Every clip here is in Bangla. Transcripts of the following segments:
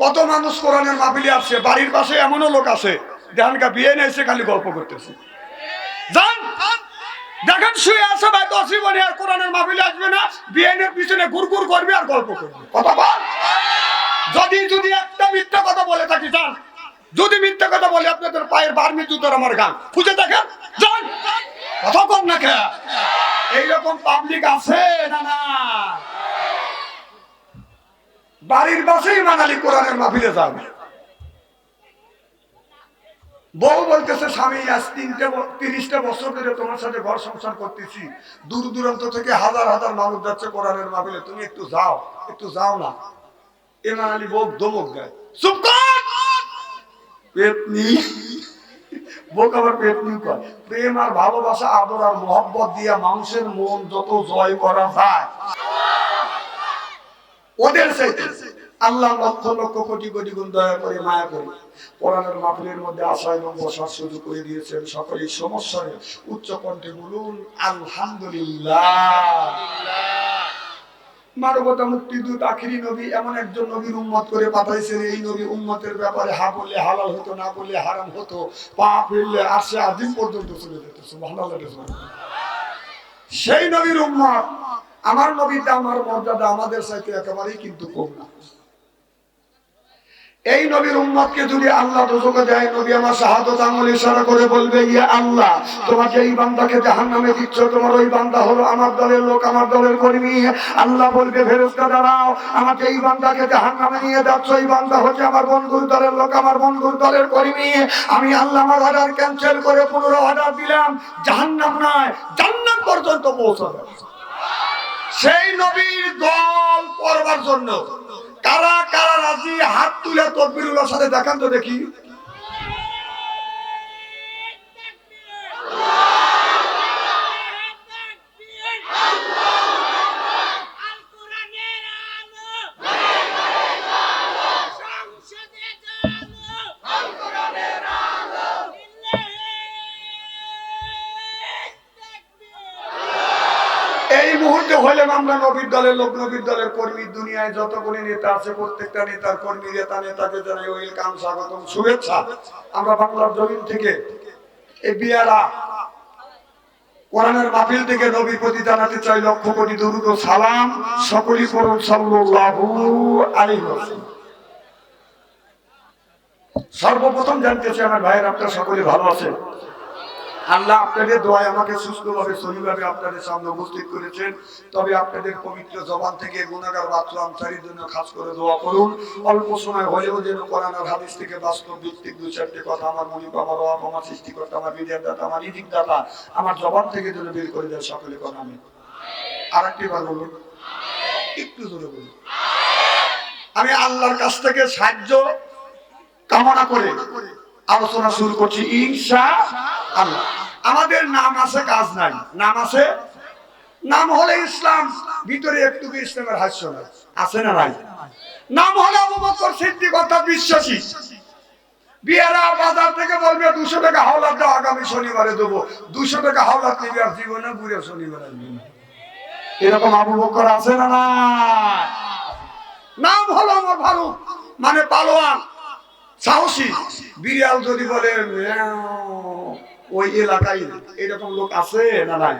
কত মানুষ কোরআনের মাহফিলে আসছে, বাড়ির পাশে এমনও লোক আছে, দেহানকা বিয়ে নিয়েছে খালি গল্প করতেছে। যান, দেখেন শুয়ে আছে ভাই, দশ জীবনে আর কোরআনের মাহফিলে আসবে না বিয়েনের পিছনে গুড়গুড় করবে আর গল্প করবে। কথা বল। যদি যদি একটা মিথ্যা কথা বলে থাকি, যান। যদি মিথ্যা কথা বলে আপনাদের পায়ের বার বার্মি জুতোর আমার গান, খুঁজে দেখেন, যান। কথা কম না খেয়া এইরকম পাবলিক আছে না না বাড়ির পাশেই মানালি কোরআনের মাহফিলে যাবে বউ বলতেছে, স্বামী, আজ তিনটে তিরিশটা বছর ধরে তোমার সাথে ঘর সংসার করতেছি। দূর দূরান্ত থেকে হাজার হাজার মানুষ যাচ্ছে কোরআনের মাহফিলে। তুমি একটু যাও একটু যাও না। এমান আলী বউ দমক দেয়, চুপ কর! পেতনি বোক আবার পেতনি কয়, প্রেম আর ভালোবাসা, আদর আর মোহব্বত দিয়া মানুষের মন যত জয় করা যায়। ওদের চাইতে। আল্লাহ লক্ষ লক্ষ কোটি কোটি গুণ দয়া করে, মায়া করে। কোরআনের মাহফিলের মধ্যে আসা এবং বসার সুযোগ করে দিয়েছেন সকলেই। সমস্যায় উচ্চ কণ্ঠে বলুন, আলহামদুলিল্লাহ। মানবতা মুক্তিদূত আখিরি নবী, এমন একজন নবীর উম্মত করে পাঠাইছেন। এই নবী উম্মতের ব্যাপারে হা বললে হালাল হতো, না বললে হারাম হতো, পা ফেললে আসে আদিম পর্যন্ত চলে যেত। সেই নবীর উম্মত আমার নবীতে আমার মর্যাদা আমাদের সাথে একেবারেই কিন্তু কম না। এই নবীর উম্মতকে যদি আল্লাহ দোজকে দেয়, নবী আমার শাহাদত আঙুল ইশারা করে বলবে, ইয়া আল্লাহ, তোমাকে এই বান্দাকে জাহান্নামে দিচ্ছ, তোমার ওই বান্দা হলো আমার দলের লোক, আমার দলের কর্মী। আল্লাহ বলবে, ফেরেশতা, দাঁড়াও, আমাকে এই বান্দাকে জাহান্নামে নিয়ে যাচ্ছ, এই বান্দা হচ্ছে আমার বন্ধুর দলের লোক, আমার বন্ধুর দলের কর্মী। আমি আল্লাহ আমার অর্ডার ক্যান্সেল করে পুনরায় অর্ডার দিলাম, জাহান্নাম নয়, জান্নাত পর্যন্ত পৌঁছাবে। সেই নবীর দল করবার জন্য। কারা কারা রাজি? হাত তুলে তকবিরুল্লাহর সাথে দেখান তো দেখি। এই মুহূর্তে হইলাম আমরা নবীর দলের লোক, নবীর দলের কর্মী, দুনিয়ায় যতগুলি নেতা আছে, প্রত্যেকটা নেতার কর্মী, নেতা, নেতাকে জানাই ওয়েলকাম স্বাগতম, শুভেচ্ছা। আমরা বাংলার জমিন থেকে এই বিয়ারা কোরআনের মাহফিল থেকে নবীর প্রতি জানাতে চাই লক্ষ কোটি দরুদ সালাম। সকলই করুন সাল্লাল্লাহু আলাইহি সর্বপ্রথম জানতে চাই, আমার ভাইয়ের, আপনারা সকলে ভালো আছেন? আল্লাহ আপনাদের দোয়ায় আমাকে সুস্থভাবে শরীরভাবে আপনাদের সামনে উপস্থিত করেছেন। তবে আপনাদের পবিত্র জবান থেকে গুণাগার বাচ্চু আমসারির জন্য খাস করে দোয়া করুন। অল্প সময় হলেও যেন কোরআন আর হাদিস থেকে বাস্তব ভিত্তিক দু চারটে কথা আমার মনিপ আমার অভাব আমার সৃষ্টিকর্তা, আমার বিদ্যার দাতা আমার নিধিক দাতা আমার জবান থেকে যেন বের করে দেয় সকলে কথা আমি আর একটি বার বলুন। একটু জোরে বলুন। আমি আল্লাহর কাছ থেকে সাহায্য কামনা করে আলোচনা শুরু করছি। ইনশা আমাদের নাম আছে কাজ নাই। নাম আছে? নাম হলে ইসলাম, ভিতরে একটু ইসলামের হাস্য নাই। আছে না নাই? নাম হলে আবু বকর সিদ্দিক অর্থাৎ বিশ্বাসী। বিয়ারা বাজার থেকে বলবে, দুশো টাকা হাওলাত দাও, আগামী শনিবারে দেবো। দুশো টাকা হাওলাত নিবে আর জীবনে ঘুরে শনিবার। এরকম আবু বকর আছে না না নাম হলো আমার ফারুক মানে পালোয়ান, সাহসী। বিড়াল যদি বলে ওই এলাকায় এরকম লোক আছে না নাই?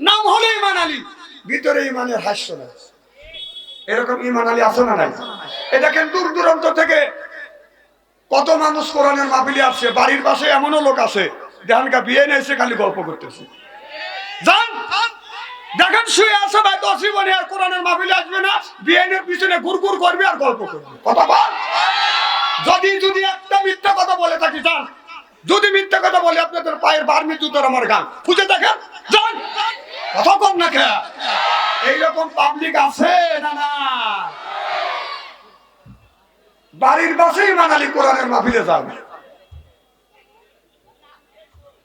নাম হলে ইমান আলী। ভিতরে ইমানের হাস্য নাই। এরকম ইমান আলী আছে না নাই? দেখেন দূর দূরান্ত থেকে কত মানুষ কোরআনের মাহফিলে আসছে বাড়ির পাশে এমনও লোক আছে দেহানকা বিয়ে নিয়েছে খালি গল্প করতেছে। যান! দেখেন শুয়ে আছে ভাই দশ জীবনে আর কোরআনের মাহফিলে আসবে না বিয়েনের পিছনে গুড়গুড় করবে আর গল্প করবে। কথা বল! যদি যদি একটা মিথ্যা কথা বলে থাকি যান। যদি মিথ্যা কথা বলে আপনাদের পায়ের বার্মি জুতোর আমার গান। খুঁজে দেখেন, যান। কথা কম না খেয়া এইরকম পাবলিক আছে না না? বাড়ির পাশেই মানালি কোরআনের মাহফিলে যাবে।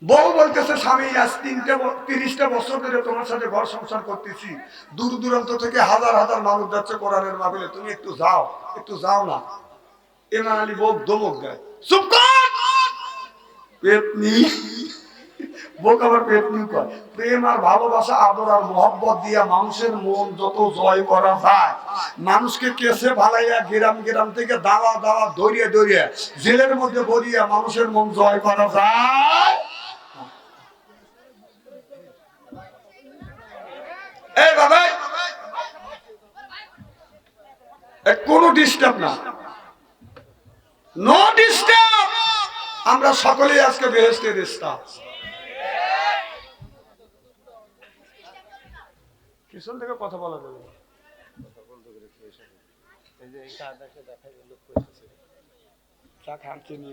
বউ বলতেছে, স্বামী, আজ তিনটে তিরিশটা বছর ধরে তোমার সাথে ঘর সংসার করতেছি। দূর দূরান্ত থেকে হাজার হাজার মানুষ যাচ্ছে কোরআনের মাহফিলে। তুমি একটু যাও একটু যাও না। এমান আলী বউ দমক দেয়। চুপ কর! পেতনি। বোক আবার পেট নিউ কয়। প্রেম আর ভালোবাসা, আদর আর মহব্বত দিয়া মানুষের মন যত জয় করা যায়, মানুষকে কেসে ভালাইয়া থেকে দাওয়া দাওয়া দৌড়িয়ে দৌড়িয়ে জেলের মধ্যে মানুষের মন জয় করা যায়। এই কোনো ডিস্টার্ব না। নো ডিস্টার্ব আমরা সকলেই আজকে বেহেস্টের স্টাফ পিছন থেকে কথা বলা যাবে। চা খান চিনি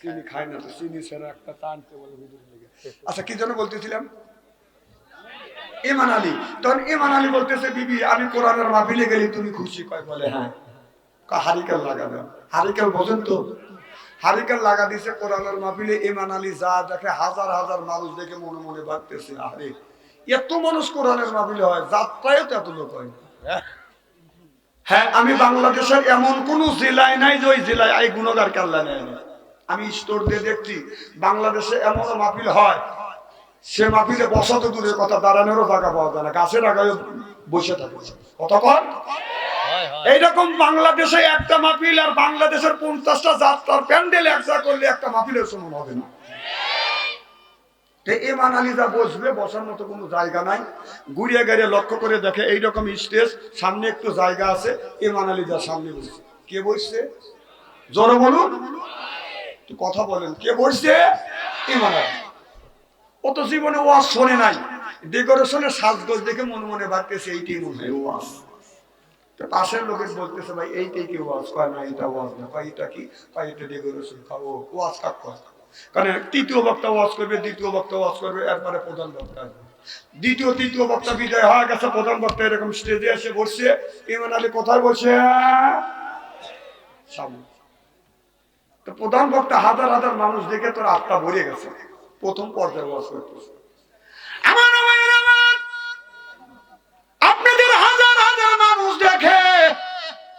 চিনি খায় না তো চিনি ছাড়া একটা বলে আচ্ছা কি জন্য বলতেছিলাম? ইমান আলী তখন ইমান আলী বলতেছে বিবি আমি কোরআনের মাহফিলে গেলি তুমি খুশি কয় বলে? হ্যাঁ। হারিকেল লাগা দেন হারিকেল বোঝেন তো? হারিকেল লাগা দিছে কোরআনের মাহফিলে ইমান আলী যা দেখে হাজার হাজার মানুষ দেখে মনে মনে ভাবতেছে, আরে, এত মানুষ কোরআনের মাহফিলে হয় যাত্রায় তো এত লোক হয় হ্যাঁ আমি বাংলাদেশের এমন কোন জেলায় নাই যে ওই জেলায় এই গুণগার কাল্লা নেয়। আমি স্টোর দিয়ে দেখছি, বাংলাদেশে এমন মাহফিল হয়, সে মাহফিলে বসা তো দূরের কথা দাঁড়ানোরও জায়গা পাওয়া যায় না, গাছের আগায় বসে থাকে। কতক্ষণ এইরকম বাংলাদেশে একটা মাহফিল আর বাংলাদেশের পঞ্চাশটা যাত্রার প্যান্ডেল একসা করলে একটা মাহফিলের সমান হবে না। তো ইমান আলী যা বসবে, বসার মতো কোনো জায়গা নাই। ঘুরিয়ে গাড়িয়ে লক্ষ্য করে দেখে এইরকম স্টেজ, সামনে একটু জায়গা আছে ইমান আলী যা সামনে বসছে। কে বসছে? জোরে বলুন। কথা বলেন। কে বসছে? ইমান আলী। ও তো জীবনে ওয়াজ শোনে নাই। ডেকোরেশনের সাজগোজ দেখে মনে মনে ভাবতেছে, এইটাই মনে হয় ওয়াজ। পাশের লোকের বলতেছে, ভাই, এইটাই কি ওয়াজ? কয়, না, এটা ওয়াজ না। কয়, এটা কি? কয়, এটা ডেকোরেশন। খাব ওয়াজ কাক কয় কারণ তৃতীয় বক্তা ওয়াজ করবে, দ্বিতীয় বক্তা ওয়াজ করবে এরপরে প্রধান বক্তা আসবে। দ্বিতীয়, তৃতীয় বক্তা বিদায় হয়ে গেছে, প্রধান বক্তা এরকম স্টেজে এসে বসছে ইমান আলী কোথায় বসে তো প্রধান বক্তা হাজার হাজার মানুষ দেখে তোর আত্মা ভরে গেছে। প্রথম পর্যায়ে ওয়াজ করতেছে। আমার আপনাদের হাজার হাজার মানুষ দেখে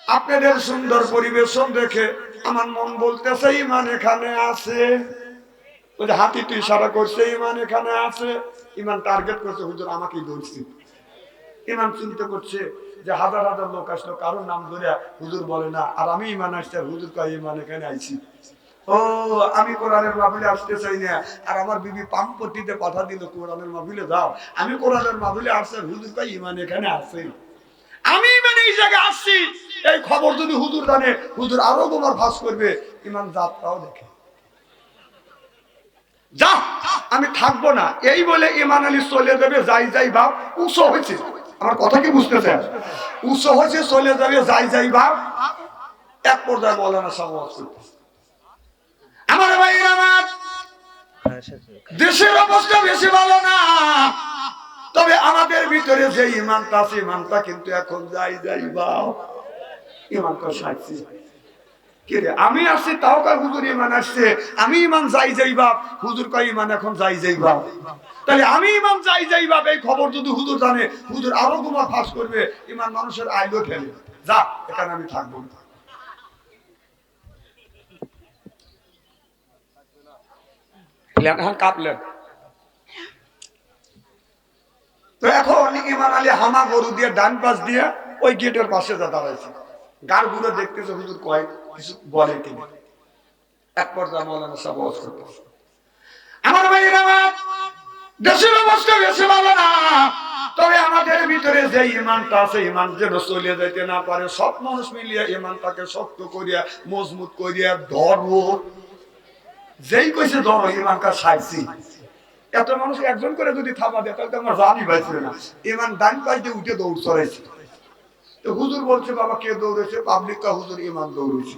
আপনাদের সুন্দর পরিবেশন দেখে আমার মন বলতেছে, ইমান এখানে আছে। ওই হাতি তুই ইশারা করছে, ইমান এখানে আছে। ইমান টার্গেট করছে, হুজুর, আমাকেই ধরছি। ইমান চিন্তা করছে যে হাজার হাজার লোক আসলো, কারোর নাম ধরে হুজুর বলে না, আর আমি ইমান আসছি আর হুজুর কয়, ইমান এখানে আইছি। ও, আমি কোরআনের মাহফিলে আসতে চাই না, আর আমার বিবি পাম্পট্টিতে কথা দিল, কোরআনের মাহফিলে যাও। আমি কোরআনের মাহফিলে আসছে, হুজুর কয়, ইমান এখানে মানে এই জায়গায় আসছি। এই খবর যদি হুজুর জানে হুজুর আরও তোমার ফাঁস করবে ইমান যাত্রাও দেখে। যা আমি থাকব না। এই বলে ইমান আলী চলে যাবে যাই যাই ভাব উৎস হয়েছে। আমার কথা কি বুঝতেছেন উৎস হয়েছে চলে যাবে যাই যাই ভাব। এক পর্যায়ে মৌলানা সব আমার ভাই আমার দেশের অবস্থা বেশি ভালো না। তবে আমাদের ভিতরে যে ইমানটা আছে, ইমানটা কিন্তু এখন যাই যাই বাও ইমানটা সাইছি। আমি আসছি, তাও কয় হুজুর ইমান আসছে? আমি ইমান যাই যাই, বাপ। হুজুর কয়, ইমান এখন যাই যাই, বাপ। তাহলে আমি ইমান যাই যাই, বাপ, এই খবর যদি হুজুর জানে, হুজুর আরও তোমার ফাঁস করবে, ইমান মানুষের আইলো ফেলে যা, এখানে আমি থাকব না। কাঁপলেন। তো এখন ইমান আলী হামা গরু দিয়ে ডান পাশ দিয়ে ওই গেটের পাশে যা দাঁড়াইছে। গারগুলো দেখতেছে, হুজুর কয়, কিছু বলে কিনা। এক পর্যায়ে মৌলানা সাহেব আমার দেশের অবস্থা বেশি ভালো না। তবে আমাদের ভিতরে যে ইমানটা আছে, ইমান যেন চলে যেতে না পারে, সব মানুষ মিলিয়ে ইমানটাকে শক্ত করিয়া, মজবুত করিয়া ধর্ম যেই কইছে ধর্ম ইমানটা সাইছি এত মানুষ একজন করে যদি থামা দেয় তাহলে তো আমার জানি পাইছিল না। ইমান ডান পাইতে উঠে দৌড় চড়াইছে। তো হুজুর বলছে বাবা কে দৌড়েছে? পাবলিক কা হুজুর ইমান দৌড়েছে।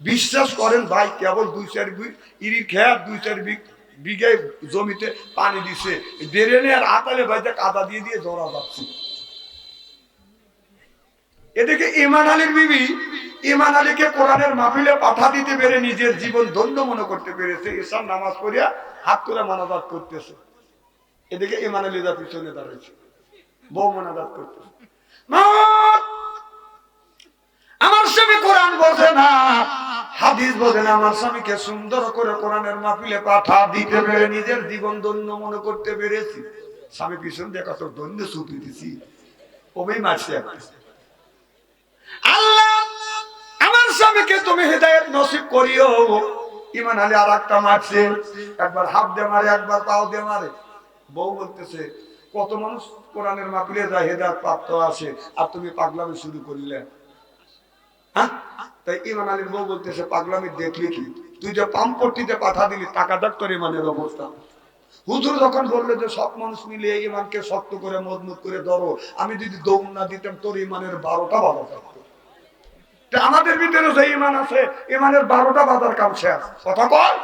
বিশ্বাস করেন ভাই কেবল দুই চার বিঘ ইরি খেয়ার দুই চার বিঘ বিঘায় জমিতে পানি দিছে। ডেরেনে আর আতালে ভাইতে কাদা দিয়ে দিয়ে জড়া যাচ্ছে এদিকে ইমান আলীর বিবি ইমান আলীকে কোরআনের মাহফিলে পাঠা দিতে পেরে নিজের জীবন ধন্য মনে করতে পেরেছে। ইসলাম নামাজ পড়িয়া হাত করে মানাজাত করতেছে। এদিকে ইমান আলী যা পিছনে দাঁড়াইছে, বউ মানাজাত করতেছে। আমার স্বামী কোরআন বোঝে না, হাদিস বোঝে না। আমার স্বামীকে সুন্দর করে কোরআনের মাহফিলে পাঠা দিতে পেরে নিজের জীবন ধন্য মনে করতে পেরেছি। স্বামী পিছন দিয়ে কত ধন্য ছুটি দিছি। ওবেই মারছে স্বামীকে তুমি হৃদায়ত নসিব করিও। ইমান আলী আর একটা মারছে। একবার হাত দিয়ে মারে, একবার পাও দিয়ে মারে। বউ বলতেছে, কত মানুষ কোরআনের মাহফিলে যায়, হেদায়ত প্রাপ্ত আছে, আর তুমি পাগলামি শুরু করলে। হ্যাঁ? তাই ইমান আলীর বউ বলতেছে, পাগলামি দেখলি কি? তুই যে পাম্পট্টিতে পাঠা দিলি, টাকা দেখ ইমানের অবস্থা। হুজুর যখন বলল যে, সব মানুষ মিলে ইমানকে শক্ত করে, মজবুত করে ধরো, আমি যদি দৌড় না দিতাম, তোর ইমানের বারোটা বাধা আমাদের ভিতরে যে ইমান আছে ইমানের বারোটা বাজার কাম শেষ। কথা কয়?